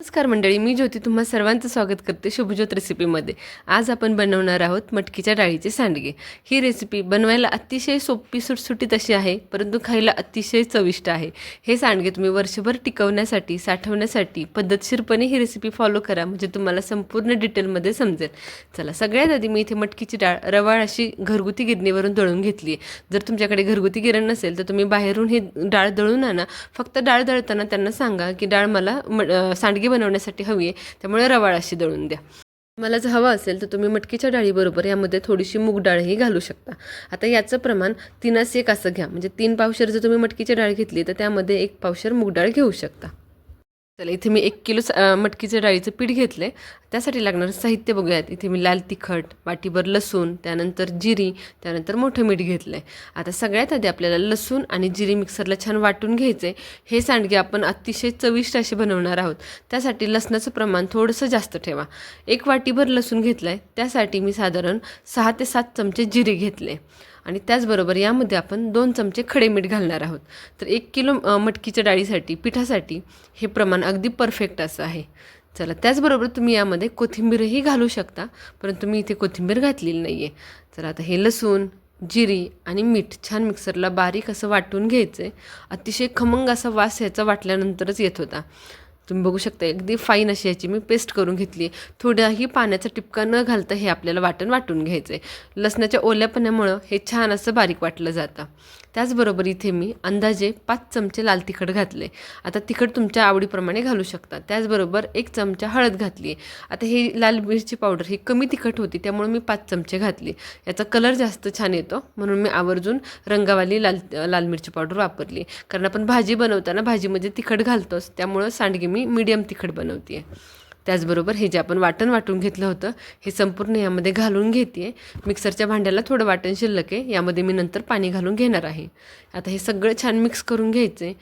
नमस्कार मंडळी मी ज्योती तुम्हा सर्वांचं स्वागत करते शुभज्योत रेसिपीमध्ये आज आपण बनवणार आहोत मटकीच्या डाळीचे सांडगे. ही रेसिपी बनवायला अतिशय सोपी सुटसुटीत अशी आहे परंतु खायला अतिशय चविष्ट आहे. हे सांडगे तुम्ही वर्षभर टिकवण्यासाठी साठवण्यासाठी पद्धतशीरपणे ही रेसिपी फॉलो करा म्हणजे तुम्हाला संपूर्ण डिटेलमध्ये समजेल. चला सगळ्यात आधी मी इथे मटकीची डाळ रवाळ अशी घरगुती गिरणीवरून दळून घेतली आहे. जर तुमच्याकडे घरगुती गिरण नसेल तर तुम्ही बाहेरून ही डाळ दळून आणा. फक्त डाळ दळताना त्यांना सांगा की डाळ मला म सांडगे मॅगी बनवण्यासाठी हवी आहे त्यामुळे रवाळ अशी दळून द्या. मला जर हवं असेल तर तुम्ही मटकीच्या डाळीबरोबर यामध्ये थोडीशी मूग डाळही घालू शकता. आता याचं प्रमाण तीनास एक असं घ्या म्हणजे तीन पावशर जर तुम्ही मटकीची डाळ घेतली तर त्यामध्ये एक पावशर मूग डाळ घेऊ शकता. चला इथे मी एक किलो मटकीचं डाळीचं पीठ घेतलं आहे त्यासाठी लागणारं साहित्य बघूयात. इथे मी लाल तिखट वाटीभर लसूण त्यानंतर जिरी त्यानंतर मोठं मीठ घेतलं आहे आता सगळ्यात आधी आपल्याला लसूण आणि जिरी मिक्सरला छान वाटून घ्यायचं आहे हे सांडगे आपण अतिशय चविष्ट असे बनवणार आहोत. त्यासाठी लसणाचं प्रमाण थोडंसं जास्त ठेवा. एक वाटीभर लसूण घेतलं आहे त्यासाठी मी साधारण सहा ते सात चमचे जिरे घेतले. आणि त्याचबरोबर यामध्ये आपण दोन चमचे खडे मीठ घालणार आहोत. तर एक किलो मटकीच्या डाळीसाठी पिठासाठी हे प्रमाण अगदी परफेक्ट असं आहे. चला त्याचबरोबर तुम्ही यामध्ये कोथिंबीरही घालू शकता परंतु मी इथे कोथिंबीर घातलेली नाही आहे चला आता हे लसूण जिरी आणि मीठ छान मिक्सरला बारीक असं वाटून घ्यायचं आहे अतिशय खमंग असा वास ह्याचा वाटल्यानंतरच येत होता. तुम्ही बघू शकता अगदी फाईन अशी याची मी पेस्ट करून घेतली. थोड्याही पाण्याचा टिपका न घालता हे आपल्याला वाटण वाटून घ्यायचं आहे लसणाच्या ओल्यापणामुळं हे छान असं बारीक वाटलं जातं. त्याचबरोबर इथे मी अंदाजे पाच चमचे लाल तिखट घातले आता तिखट तुमच्या आवडीप्रमाणे घालू शकता. त्याचबरोबर एक चमचा हळद घातली आता ही लाल मिरची पावडर ही कमी तिखट होती त्यामुळे मी पाच चमचे घातली. याचा कलर जास्त छान येतो म्हणून मी आवर्जून रंगावाली लाल लाल मिरची पावडर वापरली. कारण आपण भाजी बनवताना भाजीमध्ये तिखट घालतोच त्यामुळं सांडगे मी मीडियम तिखट बनवते त्याचबरोबर हे जे आपण वाटण वाटून घेतलं होतं हे संपूर्ण यामध्ये घालून घेते मिक्सरच्या भांड्याला थोडं वाटण शिल्लक आहे यामध्ये मी नंतर पाणी घालून घेणार आहे. आता हे सगळं छान मिक्स करून घ्यायचं आहे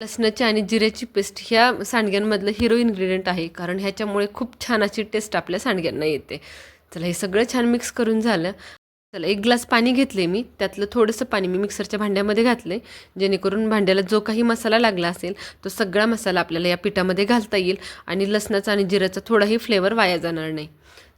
लसणाची आणि जिऱ्याची पेस्ट ह्या सांडग्यांमधलं हिरो इन्ग्रेडियंट आहे कारण ह्याच्यामुळे खूप छान अशी टेस्ट आपल्या सांडग्यांना येते. चला हे सगळं छान मिक्स करून झालं. चला एक ग्लास पाणी घेतले मी. त्यातलं थोडंसं पाणी मी मिक्सरच्या भांड्यामध्ये घातले जेणेकरून भांड्याला जो काही मसाला लागला असेल तो सगळा मसाला आपल्याला या पिठामध्ये घालता येईल आणि लसणाचा आणि जिऱ्याचा थोडाही फ्लेवर वाया जाणार नाही.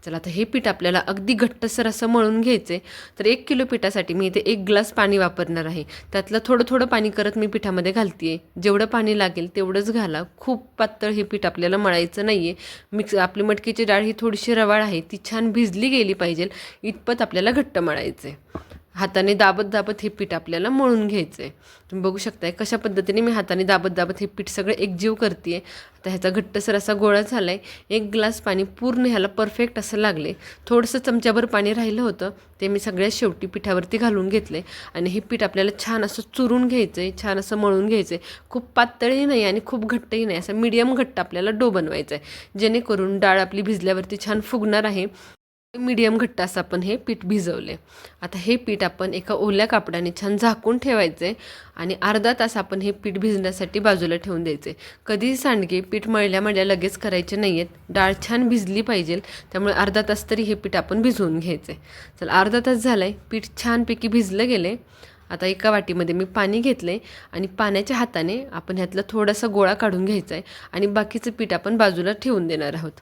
चला आता हे पीठ आपल्याला अगदी घट्टसर असं मळून घ्यायचं आहे तर एक किलो पिठासाठी मी इथे एक ग्लास पाणी वापरणार आहे. त्यातलं थोडं थोडं पाणी करत मी पिठामध्ये घालते आहे जेवढं पाणी लागेल तेवढंच घाला. खूप पातळ हे पीठ आपल्याला मळायचं नाही आहे मिक्स आपली मटकीची डाळ ही थोडीशी रवाळ आहे. ती छान भिजली गेली पाहिजे. इतपत आपल्याला घट्ट मळायचं आहे हाताने दाबत दाबत हे पीठ आपल्याला मळून घ्यायचं आहे तुम्ही बघू शकताय कशा पद्धतीने मी हाताने दाबत दाबत हे पीठ सगळं एकजीव करते आता ह्याचा घट्टसर असा गोळा झाला आहे एक ग्लास पाणी पूर्ण ह्याला परफेक्ट असं लागले थोडंसं चमच्याभर पाणी राहिलं होतं ते मी सगळ्या शेवटी पिठावरती घालून घेतले आणि हे पीठ आपल्याला छान असं चुरून घ्यायचं आहे छान असं मळून घ्यायचं आहे खूप पातळही नाही आणि खूप घट्टही नाही. असं मीडियम घट्ट आपल्याला डो बनवायचा आहे जेणेकरून डाळ आपली भिजल्यावरती छान फुगणार आहे. मीडियम घट्ट असं आपण हे पीठ भिजवले. आता हे पीठ आपण एका ओल्या कापडाने छान झाकून ठेवायचे आणि अर्धा तास आपण हे पीठ भिजण्यासाठी बाजूला ठेवून द्यायचे. कधीही सांडगे पीठ मळल्या मळल्या लगेच करायचे नाही आहेत डाळ छान भिजली पाहिजे त्यामुळे अर्धा तास तरी हे पीठ आपण भिजवून घ्यायचे. चला अर्धा तास झाला आहे पीठ छानपैकी भिजलं गेले. आता एका वाटीमध्ये मी पाणी घेतलं आहे आणि पाण्याच्या हाताने आपण ह्यातला थोडासा गोळा काढून घ्यायचा आहे आणि बाकीचं पीठ आपण बाजूला ठेवून देणार आहोत.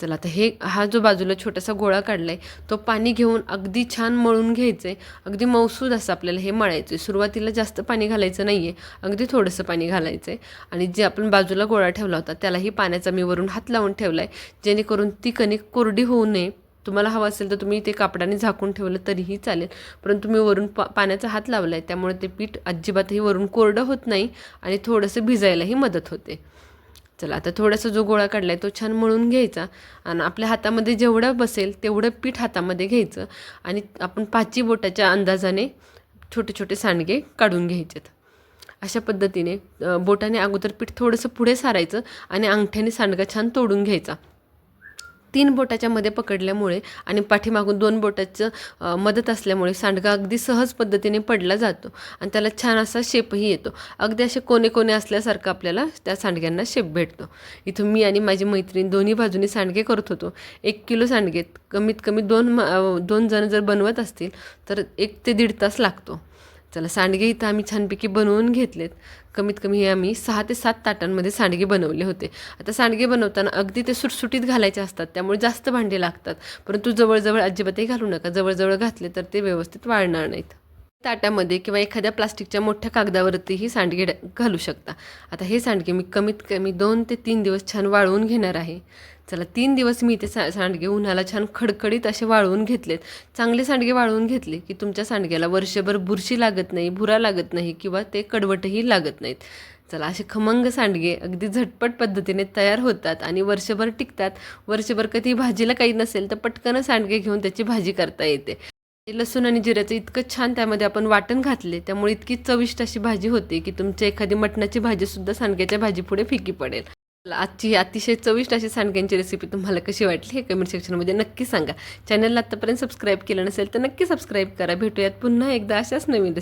चला आता हे हा जो बाजूला छोटासा गोळा काढला आहे तो पाणी घेऊन अगदी छान मळून घ्यायचं आहे अगदी मौसूद असं आपल्याला हे मळायचं आहे सुरुवातीला जास्त पाणी घालायचं नाही आहे अगदी थोडंसं पाणी घालायचं आहे आणि जे आपण बाजूला गोळा ठेवला होता त्यालाही पाण्याचा मी वरून हात लावून ठेवला आहे जेणेकरून ती कणिक कोरडी होऊ नये. तुम्हाला हवं असेल तर तुम्ही ते कापडाने झाकून ठेवलं तरीही चालेल. परंतु मी वरून पा पाण्याचा हात लावला आहे त्यामुळे ते पीठ अजिबातही वरून कोरडं होत नाही आणि थोडंसं भिजायलाही मदत होते. चला आता थोडासा जो गोळा काढला आहे तो छान मळून घ्यायचा आणि आपल्या हातामध्ये जेवढं बसेल तेवढं पीठ हातामध्ये घ्यायचं आणि आपण पाची बोटाच्या अंदाजाने छोटे छोटे सांडगे काढून घ्यायचेत. अशा पद्धतीने बोटाने अगोदर पीठ थोडंसं पुढे सारायचं आणि अंगठ्याने सांडगा छान तोडून घ्यायचा. तीन बोटाच्या मध्ये पकडल्यामुळे आणि पाठीमागून दोन बोटाचं मदत असल्यामुळे सांडगा अगदी सहज पद्धतीने पडला जातो आणि त्याला छान असा शेपही येतो. अगदी असे कोणे कोणे असल्यासारखं आपल्याला त्या सांडग्यांना शेप भेटतो. इथून मी आणि माझी मैत्रीण दोन्ही बाजूनी सांडगे करत होतो. एक किलो सांडगेत कमीत कमी दोन मा- दोन जण जर बनवत असतील तर एक ते दीड तास लागतो. चला सांडगे इथं आम्ही छानपैकी बनवून घेतलेत. कमीत कमी हे आम्ही सहा ते सात ताटांमध्ये सांडगे बनवले होते. आता सांडगे बनवताना अगदी ते सुटसुटीत घालायचे असतात त्यामुळे जास्त भांडे लागतात. परंतु जवळजवळ अजिबातही घालू नका जवळजवळ घातले तर ते व्यवस्थित वाळणार नाहीत. ताटामध्ये किंवा एखाद्या प्लास्टिकच्या मोठ्या कागदावरतीही सांडगे घालू शकता. आता हे सांडगे मी कमीत कमी दोन ते तीन दिवस छान वाळवून घेणार आहे. चला तीन दिवस मी ते सा सांडगे उन्हाला छान खडखडीत असे वाळवून घेतलेत. चांगले सांडगे वाळवून घेतले की तुमच्या सांडग्याला वर्षभर बुरशी लागत नाही भुरा लागत नाही किंवा ते कडवटही लागत नाहीत. चला असे खमंग सांडगे अगदी झटपट पद्धतीने तयार होतात आणि वर्षभर टिकतात. वर्षभर कधी भाजीला काही नसेल तर पटकन सांडगे घेऊन त्याची भाजी करता येते. लसूण आणि जिऱ्याचं इतकं छान त्यामध्ये आपण वाटण घातले त्यामुळे इतकी चविष्ट अशी भाजी होते की तुमच्या एखादी मटणाची भाजीसुद्धा सांडग्याच्या भाजीपुढे फिकी पडेल. आजची अतिशय चविष्ट अशी सांडग्यांची रेसिपी तुम्हाला कशी वाटली हे कमेंट सेक्शनमध्ये नक्की सांगा. चॅनलला आत्तापर्यंत सबस्क्राईब केलं नसेल तर नक्की सबस्क्राईब करा. भेटूयात पुन्हा एकदा अशाच नवीन